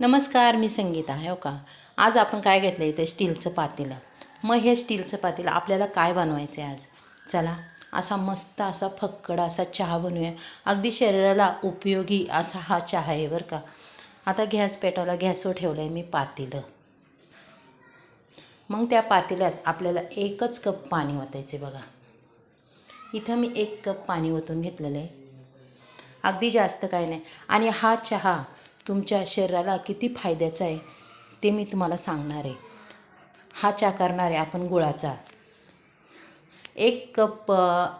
नमस्कार मी संगीता हो का? आज आपण काय घेतलं इथे? स्टीलचं पातेलं. मग हे स्टीलचं पातेलं आपल्याला काय बनवायचं आहे आज? चला असा मस्त असा फक्कड असा चहा बनवूया. अगदी शरीराला उपयोगी असा हा चहा आहे बरं का. आता गॅस पेटवला गॅसवर ठेवलं आहे मी पातेलं. मग त्या पातेल्यात आपल्याला एकच कप पाणी ओतायचे बघा. इथं मी एक कप पाणी ओतून घेतलेलं आहे. अगदी जास्त काय नाही. आणि हा चहा तुमच्या शरीराला किती फायद्याचं आहे ते मी तुम्हाला सांगणार आहे. हा चहा करणार आहे आपण गुळाचा. एक कप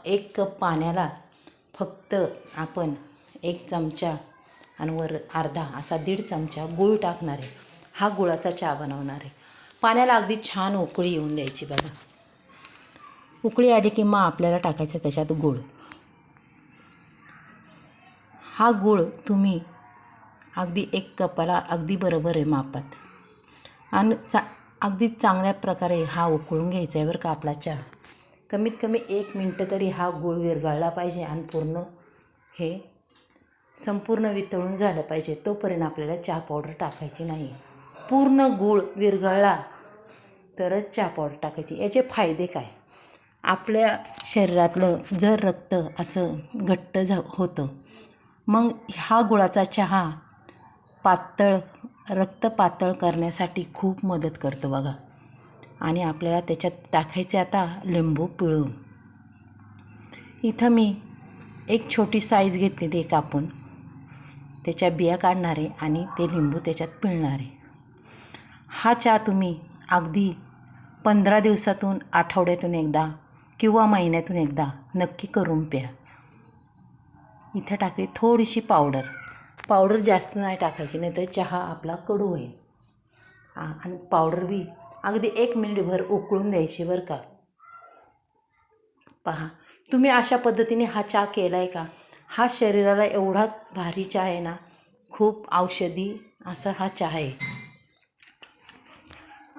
एक कप पाण्याला फक्त आपण एक चमचा आणि वर अर्धा असा दीड चमचा गूळ टाकणार आहे. हा गुळाचा चहा बनवणार आहे. पाण्याला अगदी छान उकळी येऊन द्यायची बघा. उकळी आली की मग आपल्याला टाकायचं त्याच्यात गूळ. हा गूळ तुम्ही अगदी एक कपाला अगदी बरोबर आहे मापात. आणि चा अगदी चांगल्या प्रकारे हा उकळून घ्यायचा आहे बरं का आपला चहा. कमीत कमी एक मिनटं तरी हा गूळ विरघळला पाहिजे आणि पूर्ण हे संपूर्ण वितळून झालं पाहिजे. तोपर्यंत आपल्याला चहा पावडर टाकायची नाही. पूर्ण गूळ विरघळला तरच चहा पावडर टाकायची. याचे फायदे काय? आपल्या शरीरातलं जर रक्त असं घट्ट झा होतं मग हा गुळाचा चहा पातळ रक्त पातळ करण्यासाठी खूप मदत करतो बघा. आणि आपल्याला त्याच्यात टाकायचे आता लिंबू पिळून. इथं मी एक छोटी साईज घेतलेली आहे कापून त्याच्या बिया काढणारे आणि ते लिंबू त्याच्यात पिळणार. आहे हा चहा तुम्ही अगदी पंधरा दिवसातून आठवड्यातून एकदा किंवा महिन्यातून एकदा नक्की करून प्या. इथं टाकली थोडीशी पावडर. पावडर जास्त नाही टाकायची नाही तर चहा आपला कडू होईल. आणि पावडर बी अगदी एक मिनिटभर उकळून द्यायची बरं का. पहा तुम्ही अशा पद्धतीने हा चहा केला आहे का? हा शरीराला एवढा भारी चहा आहे ना खूप औषधी असा हा चहा आहे.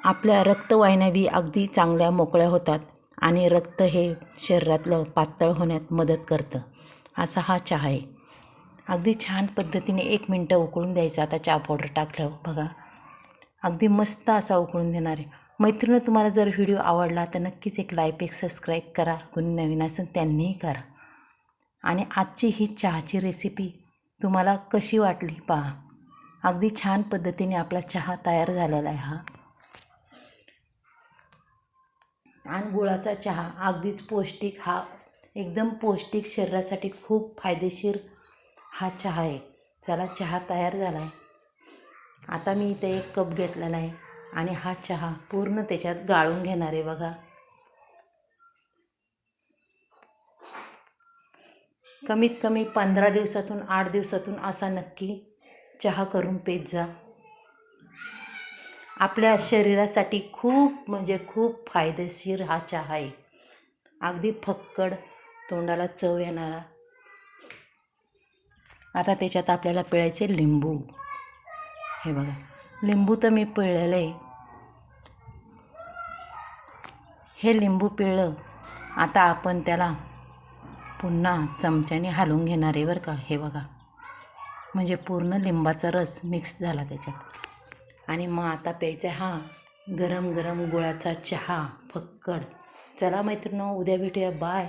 आपल्या रक्तवाहिन्या बी अगदी चांगल्या मोकळ्या होतात आणि रक्त हे शरीरातलं पातळ होण्यात मदत करतं असा हा चहा आहे. अगदी छान पद्धतीने एक मिनटं उकळून द्यायचं आता चहा पावडर टाकल्यावर बघा. अगदी मस्त असा उकळून देणार आहे. मैत्रिणं तुम्हाला जर व्हिडिओ आवडला तर नक्कीच एक लाईक एक सबस्क्राईब करा. कोणी नवीन असेल त्यांनीही करा. आणि आजची ही चहाची रेसिपी तुम्हाला कशी वाटली पहा. अगदी छान पद्धतीने आपला चहा तयार झालेला आहे हा. आणि गुळाचा चहा अगदीच पौष्टिक हा एकदम पौष्टिक शरीरासाठी खूप फायदेशीर हा चहा आहे. चला चहा तयार झाला आहे आता मी इथे एक कप घेतलेला आहे आणि हा चहा पूर्ण त्याच्यात गाळून घेणार आहे बघा. कमीत कमी पंधरा दिवसातून आठ दिवसातून असा नक्की चहा करून पेत जा. आपल्या शरीरासाठी खूप म्हणजे खूप फायदेशीर हा चहा आहे. अगदी फक्कड तोंडाला चव येणारा. आता त्याच्यात आपल्याला पिळायचे लिंबू. हे बघा लिंबू तर मी पिळलेलं आहे हे लिंबू पिळलं आता आपण त्याला पुन्हा चमच्याने हलवून घेणार आहे बरं का. हे बघा म्हणजे पूर्ण लिंबाचा रस मिक्स झाला त्याच्यात. आणि मग आता प्यायचा हा गरम गरम गुळाचा चहा फक्कड. चला मैत्रिणी उद्या भेटूया. बाय.